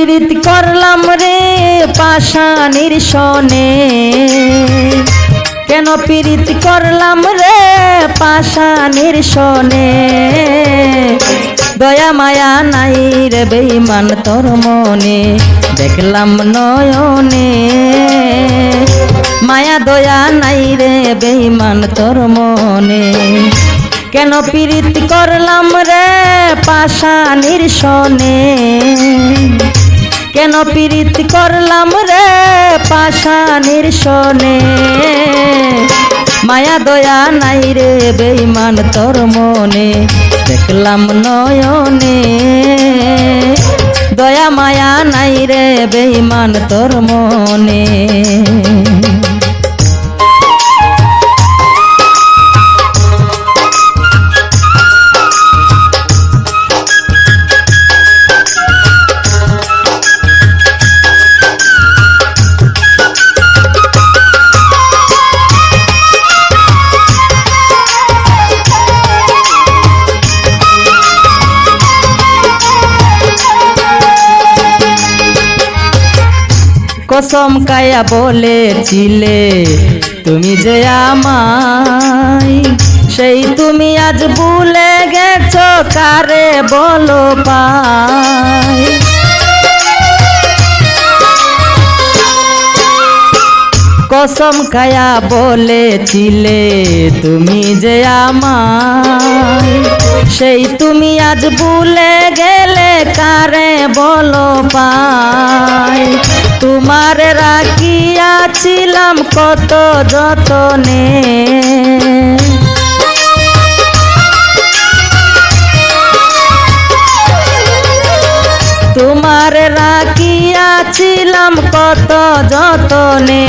প্রীতি করলাম রে পাশানির সনে কেন প্রীতি করলাম রে পাশানির সনে দয়া মায়া নাই রে বেইমান তোর মনে, দেখলাম নয়নে। মায়া দয়া নাই রে বেইমান তোর মনে, কেন প্রীতি করলাম রে পাশানির সনে কেন পীড়িত করলাম রে পাশা সনে মায়া দয়া নাই রে বেইমান তোর মনে, দেখলাম নয়নে। দয়া মায়া নাই রে বেইমান তোর মনে। কসম কায়া বলেছিলে, তুমি যে আমায়, সেই তুমি আজ ভুলে গেছো, কারে বলো পাই কসম কায়া বলেছিলে, তুমি যে আমায়, সেই তুমি আজ ভুলে গেলে, কারে বলো পাই তোমার রাখিয়াছিলাম কত যতনে। তোমার রাখিয়াছিলাম কত যতনে।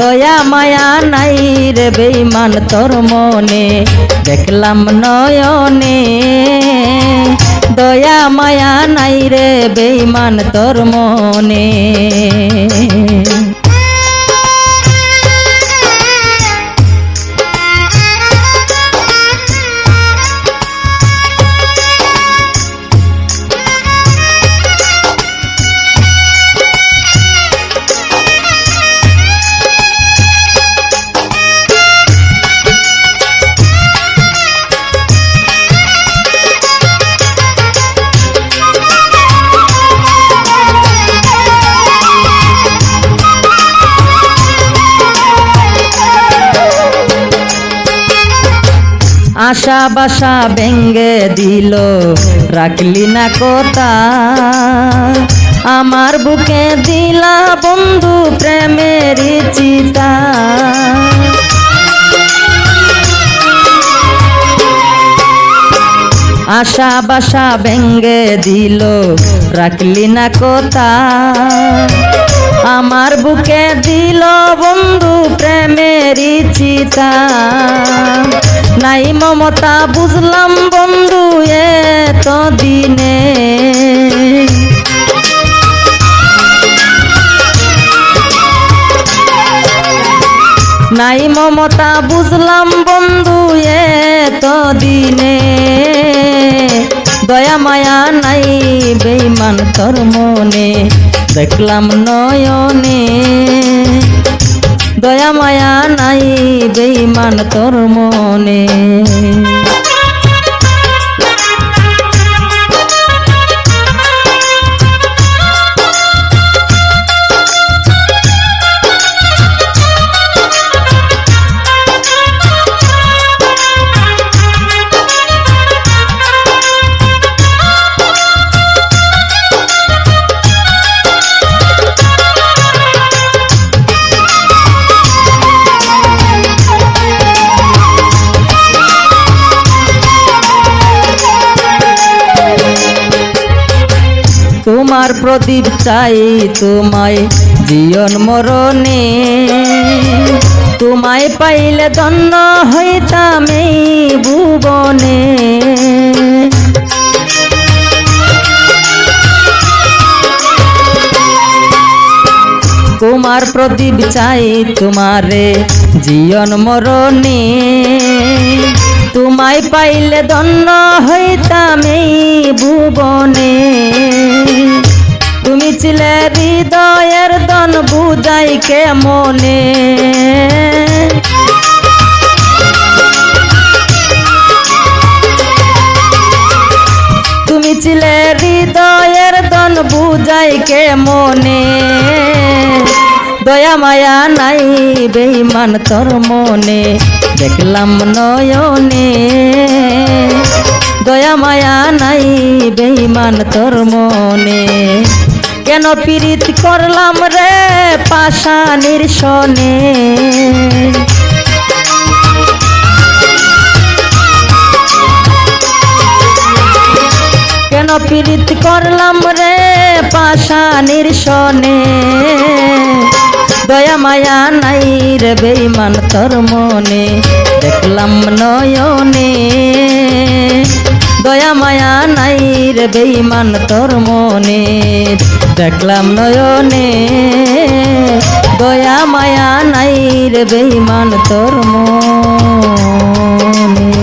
দয়া মায়া নাই রে বেইমান তোর মনে। দেখলাম নয়নে। দয়া মায়া নাই রে বেইমান তোর মনে। আশা বাসা ভেঙ্গে দিল, রাখলি না কথা। আমার বুকে দিলা বন্ধু প্রেমের চিতা। আশা বাসা ভেঙ্গে দিল, রাখলি না কথা। আমার বুকে দিল বন্ধু প্রেমের চিতা। নাই মমতা, বুঝলাম বন্ধু এত দিনে নাই মমতা, বুঝলাম বন্ধু এত দিনে দয়া মায়া নাই বেইমান তোর মনে। দেখলাম নয়নে। দয়া মায়া নাই বেইমান তোর মনে। তোমার প্রদীপ চাই তোমায় জীবন মরণে। তোমায় পাইলে ধন্য হইতাম এই ভুবনে। তোমার প্রদীপ চাই তোমারে জীবন মরণে। তোমায় পাইলে দন্ন হইতাম এই ভুবনে। ছিলে হৃদয়ের দন বুঝাই কে মনে তুমি ছিলে হৃদয়ের দন বুঝাই কে মনে দয়া মায়া নাই বেইমান তোর মনে, দেখলাম নয়নে। দয়া মায়া নাই বেইমান তোর মনে। কেন পীড়িত করলাম রে পাশানির সনে কেন পীড়িত করলাম রে পাশানির সনে দয়া মায়া নাই রে বেইমান তোর মনে, দেখলাম নয়নে। দয়া মায়া নাই রে বেইমান তোর মনে দেখলাম নয়নে। দয়া মায়া নাই রে বেইমান তোর মনে।